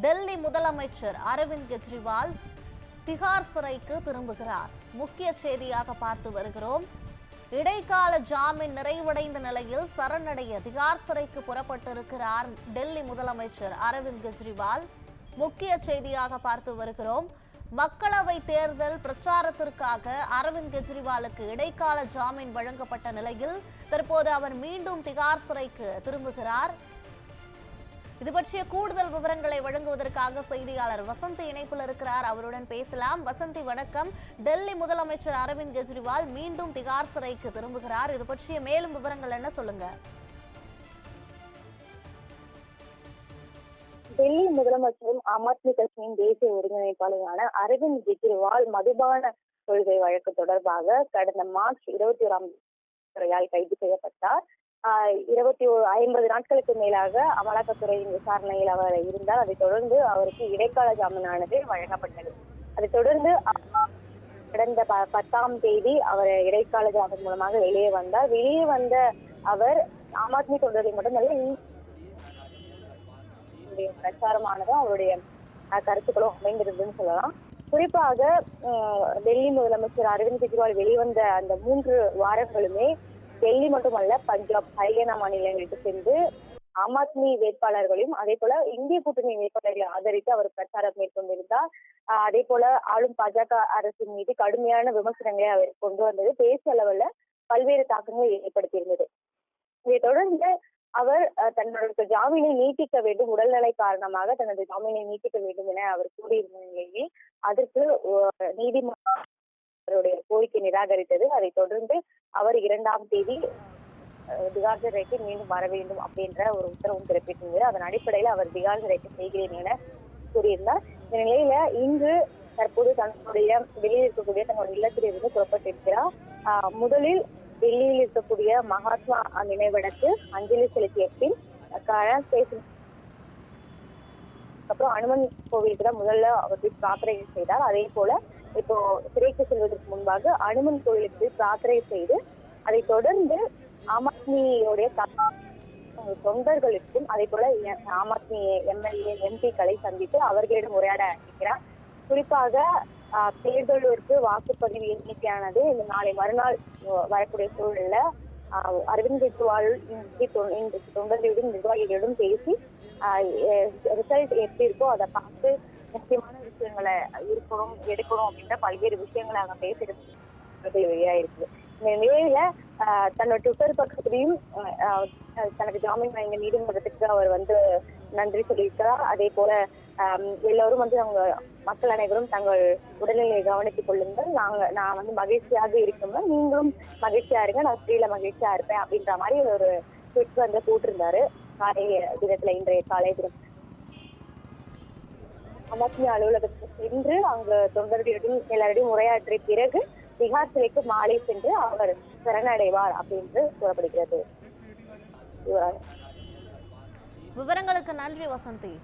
டெல்லி முதலமைச்சர் அரவிந்த் கெஜ்ரிவால் திகார் சிறைக்கு திரும்புகிறார். முக்கிய செய்தியாக பார்த்து வருகிறோம். இடைக்கால ஜாமீன் நிறைவடைந்த நிலையில் சரணடைய திகார் சிறைக்கு புறப்பட்டிருக்கிறார் டெல்லி முதலமைச்சர் அரவிந்த் கெஜ்ரிவால். முக்கிய செய்தியாக பார்த்து வருகிறோம். மக்களவை தேர்தல் பிரச்சாரத்திற்காக அரவிந்த் கெஜ்ரிவாலுக்கு இடைக்கால ஜாமீன் வழங்கப்பட்ட நிலையில் தற்போது அவர் மீண்டும் திகார் சிறைக்கு திரும்புகிறார். இது பற்றிய கூடுதல் விவரங்களை வழங்குவதற்காக செய்தியாளர் வசந்தி இணைப்பில் இருக்கிறார். அவருடன் பேசலாம். வசந்தி வணக்கம். டெல்லி முதலமைச்சர் அரவிந்த் கெஜ்ரிவால் மீண்டும் திகார் சிறைக்கு திரும்புகிறார். இது பற்றிய மேலும் விவரங்கள் என்ன சொல்லுங்க. டெல்லி முதலமைச்சரும் ஆம் ஆத்மி கட்சியின் தேசிய ஒருங்கிணைப்பாளரான அரவிந்த் கெஜ்ரிவால் மதுபான கொள்கை வழக்கு தொடர்பாக கடந்த மார்ச் இருபத்தி ஓராம் துறையால் கைது செய்யப்பட்டார். இருபத்தி ஒரு ஐம்பது நாட்களுக்கு மேலாக அமலாக்கத்துறையின் விசாரணையில் அவர் இருந்தார். அதை தொடர்ந்து அவருக்கு இடைக்கால ஜாமீனானது வழங்கப்பட்டது. அதை தொடர்ந்து கடந்த ப- பத்தாம் தேதி அவர் இடைக்கால ஜாமீன் மூலமாக வெளியே வந்தார். வெளியே வந்த அவர் ஆம் ஆத்மி தொண்டர்கள் மட்டுமல்ல அவருடைய பிரச்சாரமானதும் அவருடைய கருத்துக்களும் அமைந்திருந்ததுன்னு சொல்லலாம். குறிப்பாக டெல்லி முதலமைச்சர் அரவிந்த் கெஜ்ரிவால் வெளிவந்த அந்த மூன்று வாரங்களுமே டெல்லி மட்டுமல்ல பஞ்சாப் ஹரியானா மாநிலங்களுக்கு சென்று ஆம் ஆத்மி வேட்பாளர்களையும் அதே போல இந்திய கூட்டணி வேட்பாளர்களை ஆதரித்து அவர் பிரச்சாரம் மேற்கொண்டிருந்தார். அதே போல ஆளும் பாஜக அரசின் மீது கடுமையான விமர்சனங்களை அவர் கொண்டு வந்தது. தேசிய அளவுல பல்வேறு தாக்கங்களை ஏற்படுத்தியிருந்தது. இதைத் தொடர்ந்து அவர் தன்னோட ஜாமீனை நீட்டிக்க வேண்டும் உடல்நிலை காரணமாக தனது ஜாமீனை நீட்டிக்க வேண்டும் என அவர் கூறியிருந்த நிலையில் அதற்கு நீதிமன்ற நீதிமன்றம் அவருடைய கோரிக்கை நிராகரித்தது. அதைத் தொடர்ந்து அவர் இரண்டாம் தேதி திகார்ஜர் திகார் சிறைக்கு மீண்டும் வர வேண்டும் அப்படின்ற ஒரு உத்தரவும் பிறப்பிட்டிருந்தது அதன் அடிப்படையில் அவர் திகார் சிறைக்கு செய்கிறேன் என கூறியிருந்தார். இந்த நிலையில இன்று தற்போது தன்னுடைய வெளியில் இருக்கக்கூடிய தன்னுடைய இல்லத்திலிருந்து புறப்பட்டிருக்கிறார். முதலில் டெல்லியில் இருக்கக்கூடிய மகாத்மா நினைவிடத்து அஞ்சலி செலுத்திய பின் கரண்ட் ஸ்டேஷன் அப்புறம் அனுமன் கோவிலுக்கு தான் முதல்ல அவர் போய் பிரார்த்தனை செய்தார். அதே போல இப்போ சிறைக்கு செல்வதற்கு முன்பாக அனுமன் கோயிலுக்கு பிரார்த்தனை செய்து அதைத் தொடர்ந்து ஆம் ஆத்மியோடைய தொண்டர்களுக்கும் அதே போல ஆம் ஆத்மி எம்எல்ஏ எம்பிக்களை சந்தித்து அவர்களிடம் உரையாட இருக்கிறார் குறிப்பாக தேர்தலுக்கு வாக்குப்பதிவு எண்ணிக்கையானது இந்த நாளை மறுநாள் வரக்கூடிய சூழல்ல அரவிந்த் கெஜ்ரிவால் இன்றைக்கு தொ- நிர்வாகிகளிடம் பேசி ரிசல்ட் எப்படி இருக்கோ அதை பார்த்து முக்கியமான விஷயங்களை இருக்கணும் எடுக்கணும் அப்படின்ற பல்வேறு விஷயங்களை அங்க பேசுறது வெளியாயிருக்கு இந்த நிலையில தன்னோட ட்விட்டர் பக்கத்துலயும் தனக்கு ஜாமீன் வழங்கிய நீதிமன்றத்துக்கு அவர் வந்து நன்றி சொல்லியிருக்கிறார். அதே போல எல்லோரும் வந்து அவங்க மக்கள் அனைவரும் தங்கள் உடல்நிலையை கவனித்துக் கொள்ளுங்கள். நாங்க நான் வந்து மகிழ்ச்சியாக இருக்கணும் நீங்களும் மகிழ்ச்சியா இருங்க. நான் ஸ்ரீல மகிழ்ச்சியா இருப்பேன் அப்படின்ற மாதிரி ஒரு ட்விட் வந்து போட்டிருந்தாரு. காலை தினத்துல இன்றைய காலை தினம். அமர்த்திய அலுவலகத்துக்கு சென்று அங்கு தொண்டர்களிடம் எல்லாரிடையும் உரையாற்றிய பிறகு திகார் சிலைக்கு மாலை சென்று அவர் சரணடைவார் அப்படின்னு கூறப்படுகிறது. விவரங்களுக்கு நன்றி வசந்தி.